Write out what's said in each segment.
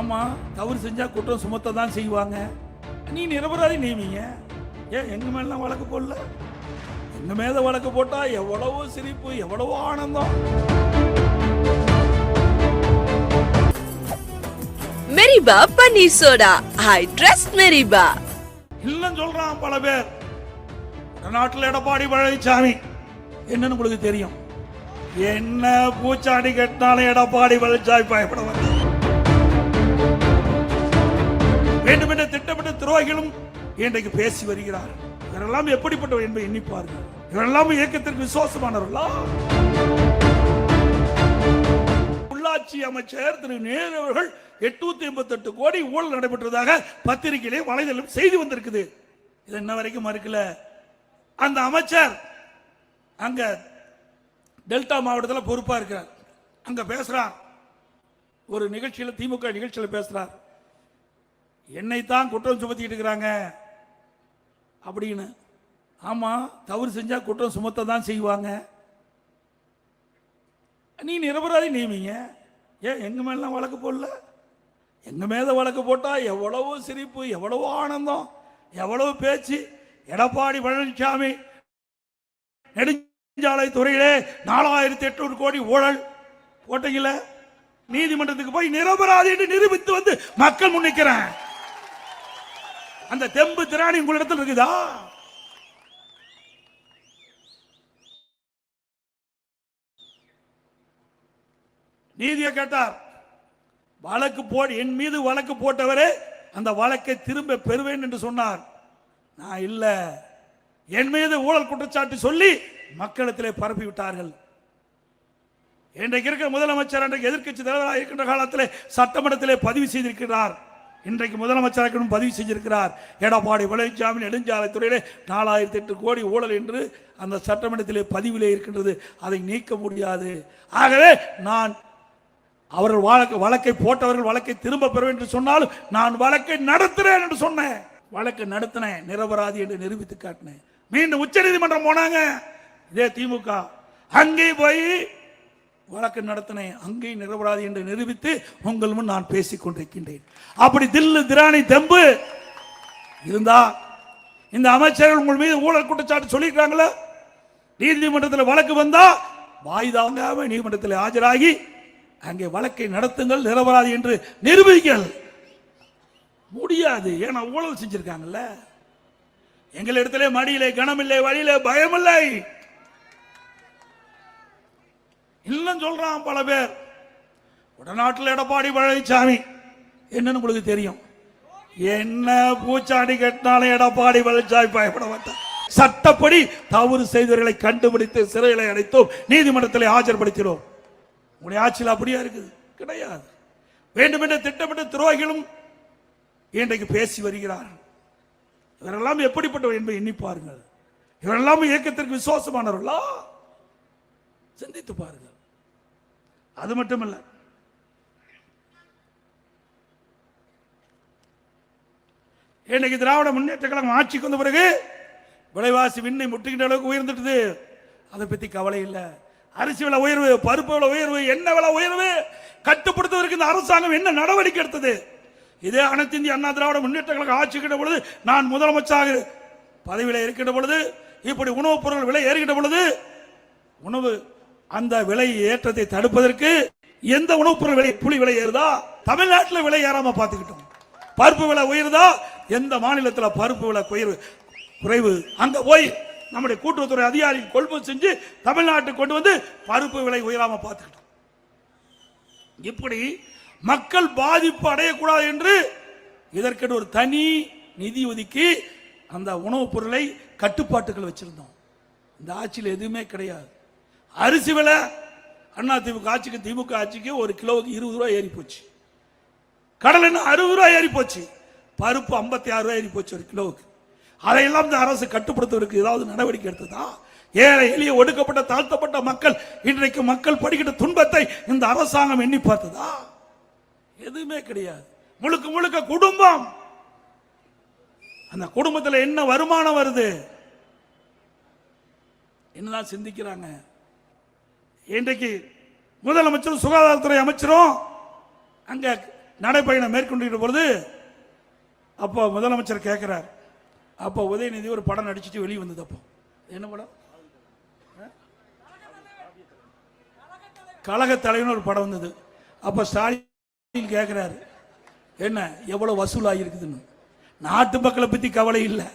ஆமா. தவறு செஞ்சா குற்றம் சுமத்த தான் செய்வாங்க. நீ நிரபராதி நியமிங்க ஏன் எங்க மேலாம் வழக்கு போடல? எங்க மேல வழக்கு போட்டா எவ்வளவோ சிரிப்பு எவ்வளவோ ஆனந்தம். மெரிபா பன்னீர் சோடா. ஐ ட்ரஸ்ட் மெரிபா. இல்லைன்னு சொல்றான் பல பேர். நாட்டில் எடப்பாடி பழனிசாமி என்னன்னு உங்களுக்கு தெரியும். என்ன பூச்சாண்டி கட்டினாலும் எடப்பாடி பழனிசாமி பயப்பட மாட்டார் வேண்டுமென்ற திட்டமிட்ட துரோகிகளும் இன்றைக்கு பேசி வருகிறார் இவரெல்லாம் எப்படிப்பட்டவர் என்பதை எண்ணிப்பார்கள் இவரெல்லாம் இயக்கத்திற்கு விசுவாசமானவர்களா? உள்ளாட்சி அமைச்சர் திரு நேரு அவர்கள் எட்நூத்தி எண்பத்தி எட்டு கோடி ஊழல் நடைபெற்றதாக பத்திரிகையிலே வலைதளம் செய்தி வந்திருக்குது. இது இன்ன வரைக்கும் மறுக்கல. அந்த அமைச்சர் அங்க டெல்டா மாவட்டத்தில் பொறுப்பா இருக்கிறார். அங்க பேசுறார். ஒரு நிகழ்ச்சியில் திமுக நிகழ்ச்சியில் பேசுறார். என்னை தான் குற்றம் சுமத்திக்கிட்டு இருக்கிறாங்க. அப்படின்னு. ஆமாம் தவறு செஞ்சால் குற்றம் சுமத்த தான் செய்வாங்க. நீ நிரபராதி நியமிங்க ஏன் எங்க மேலாம் வழக்கு போடல? எங்க மேலே வழக்கு போட்டால் எவ்வளவோ சிரிப்பு எவ்வளவோ ஆனந்தம் எவ்வளவு பேச்சு. எடப்பாடி பழனிசாமி நெடுஞ்சாலை துறையிலே நாலாயிரத்தி எட்நூறு கோடி ஊழல் போட்டீங்கள நீதிமன்றத்துக்கு போய் நிரபராதி என்று நிரூபித்து வந்து மக்கள் முன்னிக்கிறேன். அந்த தெம்பு திராணி உங்களிடத்தில் இருக்குதா? நீதியை கேட்டார். வழக்கு போ என் மீது வழக்கு போட்டவரே அந்த வழக்கை திரும்ப பெறுவேன் என்று சொன்னார். நான் இல்ல. என் மீது ஊழல் குற்றச்சாட்டு சொல்லி மக்களிடத்திலே பரப்பி விட்டார்கள். இன்றைக்கு இருக்கிற முதலமைச்சர் அன்றைக்கு எதிர்க்கட்சி தலைவராக இருக்கின்ற காலத்தில் சட்டமன்றத்திலே பதிவு செய்திருக்கிறார். இன்றைக்கு முதலமைச்சராக பதிவு செஞ்சிருக்கிறார். எடப்பாடி பழனிசாமி நெடுஞ்சாலைத்துறையிலே நாலாயிரத்தி எட்டு கோடி ஊழல் என்று அந்த சட்டமன்றத்திலே பதிவிலே இருக்கின்றது. அதை நீக்க முடியாது. ஆகவே நான் அவர்கள் வழக்கு வழக்கை போட்டவர்கள் வழக்கை திரும்ப பெறும் என்று சொன்னாலும் நான் வழக்கை நடத்துறேன் என்று சொன்னேன். வழக்கை நடத்தினேன். நிரபராதி என்று நிரூபித்து காட்டினேன். மீண்டும் உச்ச நீதிமன்றம் போனாங்க. இதே திமுக. அங்கே போய் வழக்கு நடத்தினேன் அங்கே நிரபராதி என்று நிரூபித்து உங்கள் முன் நான் பேசிக் கொண்டிருக்கின்றேன். அப்படி தில்லு திராணி தெம்பு இருந்தா இந்த அமைச்சர்கள் உங்கள் மீது ஊழல் குற்றச்சாட்டு சொல்லியிருக்காங்களா நீதிமன்றத்தில் வழக்கு வந்தா வாய் தாங்காம நீதிமன்றத்தில் ஆஜராகி அங்கே வழக்கை நடத்துங்கள் நிரபராதி என்று நிரூபிங்கள். முடியாது. ஏன்னா ஊழல் செஞ்சிருக்காங்கல்ல. எங்களிடத்திலே மடியிலே கனமில்லை வழியிலே பயமில்லை. இல்லைன்னு சொல்றான் பல பேர். உடநாட்டில் எடப்பாடி பழனிசாமி என்னன்னு உங்களுக்கு தெரியும். என்ன பூச்சாடி கட்டினாலும் எடப்பாடி பழனிசாமி பயப்பட மாட்டார் சட்டப்படி தவறு செய்தவர்களை கண்டுபிடித்து சிறையில அடைத்தோம். நீதிமன்றத்தில் ஆஜர்படுத்தினோம். உங்களுடைய ஆட்சியில் அப்படியா இருக்குது? கிடையாது. வேண்டுமென்ற திட்டமிட்ட துரோகிகளும் இன்றைக்கு பேசி வருகிறார். இவரெல்லாம் எப்படிப்பட்டவர் என்பதை எண்ணி பாருங்கள். இவரெல்லாம் இயக்கத்திற்கு விசுவாசமானவர்களா? சிந்தித்து பாருங்கள். அது மட்டுமல்ல. இன்னைக்கு திராவிட முன்னேற்ற கழகம் ஆட்சிக்கு வந்த பிறகு விலைவாசி விண்ணை முட்டுகின்ற அளவுக்கு உயர்ந்துட்டது அதை பத்தி கவலை இல்லை. அரிசி விலை உயர்வு பருப்பு விலை உயர்வு எண்ணெய் விலை உயர்வு கட்டுப்படுத்துவதற்கு இந்த அரசாங்கம் என்ன நடவடிக்கை எடுத்தது? இதே அனைத்து இந்திய அண்ணா திராவிட முன்னேற்ற கழகம் ஆட்சிக்கின்ற பொழுது நான் முதலமைச்சராக பதவியில் இருக்கின்ற பொழுது இப்படி உணவுப் பொருள் விலை ஏறுகின்ற பொழுது உணவு அந்த விலை ஏற்றத்தை தடுப்பதற்கு எந்த உணவுப் பொருள் விலை புலி விலை ஏறுதா? தமிழ்நாட்டில் விலை ஏறாம பார்த்துக்கிட்டோம். பருப்பு விலை உயருதா? எந்த மாநிலத்தில் பருப்பு விலை குறைவு குறைவு? அங்க போய் நம்முடைய கூட்டுறவுத்துறை அதிகாரி கொள்முதல் செஞ்சு தமிழ்நாட்டுக்கு கொண்டு வந்து பருப்பு விலை உயராம பார்த்துக்கிட்டோம். இப்படி மக்கள் பாதிப்பு அடையக்கூடாது என்று இதற்கென்று ஒரு தனி நிதி ஒதுக்கி அந்த உணவுப் பொருளை கட்டுப்பாட்டுகள் வச்சிருந்தோம். இந்த ஆட்சியில் எதுவுமே கிடையாது. அரிசி விலை அண்ணா திமுக ஆட்சிக்கு திமுக ஆட்சிக்கு ஒரு கிலோவுக்கு இருபது ரூபாய் ஏறி போச்சு. கடல் என்ன அறுபது ரூபாய் ஏறி போச்சு. பருப்பு ஐம்பத்தி ஆறு ரூபாய் ஏறி போச்சு ஒரு கிலோவுக்கு. அதையெல்லாம் இந்த அரசு கட்டுப்படுத்துவதற்கு ஏதாவது நடவடிக்கை எடுத்ததா? ஏழை எளிய ஒடுக்கப்பட்ட தாழ்த்தப்பட்ட மக்கள் இன்றைக்கு மக்கள் படிக்கிற துன்பத்தை இந்த அரசாங்கம் எண்ணி பார்த்ததா? எதுவுமே கிடையாது. முழுக்க முழுக்க குடும்பம். அந்த குடும்பத்தில் என்ன வருமானம் வருது? என்னதான் சிந்திக்கிறாங்க? இன்றைக்கு முதலமைச்சரும் சுகாதாரத்துறை அமைச்சரும் அங்கே நடைப்பயணம் மேற்கொண்டு பொழுது அப்போ முதலமைச்சர் கேட்குறார் அப்போ உதயநிதி ஒரு படம் நடிச்சுட்டு வெளியே வந்தது அப்போ. என்ன படம்? கழக தலைவன் ஒரு படம் வந்தது. அப்போ ஸ்டாலின் கேட்குறாரு என்ன எவ்வளோ வசூல் ஆகியிருக்குதுன்னு நாட்டு மக்களை பற்றி கவலை இல்லை.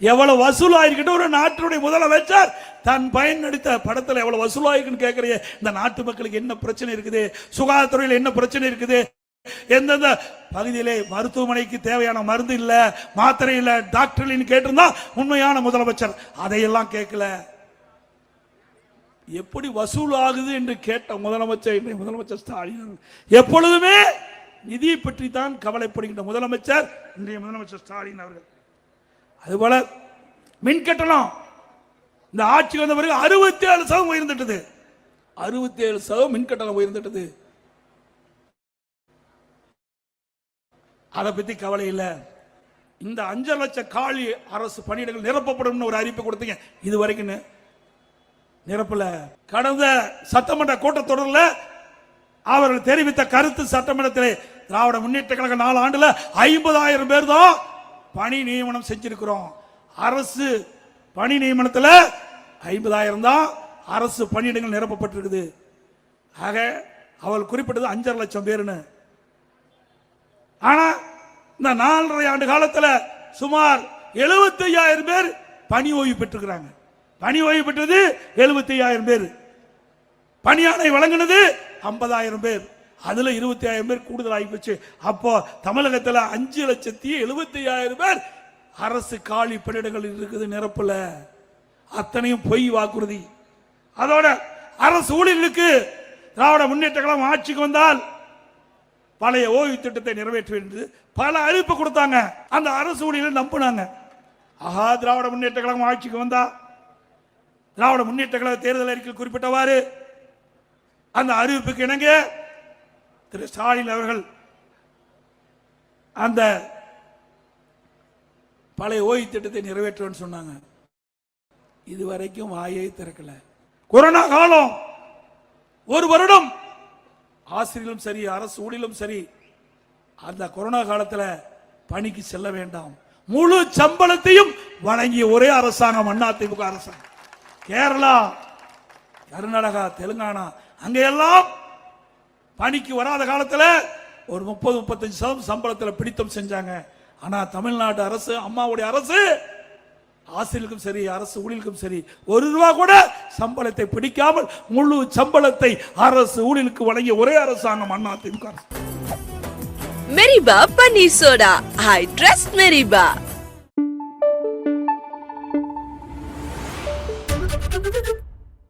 எவ்வளவு வசூலாயிருக்கட்டும் ஒரு நாட்டினுடைய முதலமைச்சர் தன் பயன் எடுத்த படத்தில் எவ்வளவு வசூலாயிருக்குன்னு கேட்கறிய இந்த நாட்டு மக்களுக்கு என்ன பிரச்சனை இருக்குது? சுகாதாரத்துறையில் என்ன பிரச்சனை இருக்குது? எந்தெந்த பகுதியிலே மருத்துவமனைக்கு தேவையான மருந்து இல்ல மாத்திரை இல்ல டாக்டர் இல்லைன்னு கேட்டிருந்தா உண்மையான முதலமைச்சர் அதையெல்லாம் கேட்கல எப்படி வசூல் ஆகுது என்று கேட்ட முதலமைச்சர் இன்றைய முதலமைச்சர் ஸ்டாலின். எப்பொழுதுமே நிதியை பற்றி தான் கவலைப்படுகின்ற முதலமைச்சர் இன்றைய முதலமைச்சர் ஸ்டாலின் அவர்கள். அதுபோல மின் கட்டணம் இந்த ஆட்சி வந்த பிறகு அறுபத்தி ஏழு சதவீதம் உயர்ந்துட்டது. அறுபத்தி ஏழு சதவீதம் மின் கட்டணம் உயர்ந்துட்டது. அதை பத்தி கவலை இல்லை. இந்த அஞ்சு லட்சம் காலி அரசு பணியிடங்கள் நிரப்பப்படும் ஒரு அறிவிப்பு கொடுத்தீங்க. இது வரைக்கும் நிரப்பல. கடந்த சட்டமன்ற கூட்டத்தொடரில் அவர்கள் தெரிவித்த கருத்து சட்டமன்றத்தில் திராவிட முன்னேற்ற கழக நாலு ஆண்டுல ஐம்பதாயிரம் பேர் தான் பணி நியமனம் செஞ்சிருக்கிறோம். அரசு பணி நியமனத்தில் ஐம்பதாயிரம் தான் அரசு பணியிடங்கள் நிரப்பப்பட்டிருக்குது. ஆக அவள் குறிப்பிட்டது அஞ்சரை லட்சம் பேருன்னு. ஆனா இந்த நாலரை ஆண்டு காலத்தில் சுமார் 75000 பேர் பணி ஓய்வு பெற்றிருக்கிறாங்க. பணி ஓய்வு பெற்றது 75000 பேர். பணியாணை வழங்கினது 50000 பேர். அதுல 25000 பேர் கூடுதல் ஆகி போச்சு. அப்போ தமிழகத்துல அஞ்சு லட்சத்தி எழுபத்தி ஐயாயிரம் பேர் அரசு காலி பணியிடங்கள் இருக்குது நிரப்பல. அத்தனையும் பொய் வாக்குறுதி. அதோட அரசு ஊழியர்களுக்கு திராவிட முன்னேற்ற கழகம் ஆட்சிக்கு வந்தால் பழைய ஓய்வு திட்டத்தை நிறைவேற்றுவேன் என்று பல அறிவிப்பு கொடுத்தாங்க. அந்த அரசு ஊழியர்கள் நம்பினாங்க. ஆஹா திராவிட முன்னேற்ற கழகம் ஆட்சிக்கு வந்தா திராவிட முன்னேற்ற கழக தேர்தல் அறிக்கையில் குறிப்பிட்டவாறு அந்த அறிவிப்புக்கு இணங்க திரு ஸ்டாலின் அவர்கள் அந்த பழைய ஓய்வு திட்டத்தை நிறைவேற்றுவேன்னு சொன்னாங்க. இதுவரைக்கும் வாயை திறக்கல. கொரோனா காலம் ஒரு வருடம் ஆசிரியர்களும் சரி அரசு ஊழியர்களும் சரி அந்த கொரோனா காலத்துல பணிக்கு செல்ல வேண்டாம். முழு சம்பளத்தையும் வழங்கிய ஒரே அரசாங்கம் அண்ணா திமுக அரசாங்கம். கேரளா கர்நாடகா தெலுங்கானா அங்க எல்லாம் பணிக்கு வராத காலத்தில் ஒரு முப்பது முப்பத்தஞ்சு சதவீதம் சம்பளத்தில் பிடித்தம் செஞ்சாங்க. ஆனால் தமிழ்நாடு அரசு அம்மாவுடைய அரசு ஆசிரியர்களுக்கும் சரி அரசு ஊழியர்களுக்கும் சரி ஒரு ரூபா கூட சம்பளத்தை பிடிக்காமல் முழு சம்பளத்தை அரசு ஊழியர்களுக்கு வழங்கிய ஒரே அரசாங்கம் அண்ணா திமுக மெரிபா பன்னீர் சோடா. I trust மெரிபா.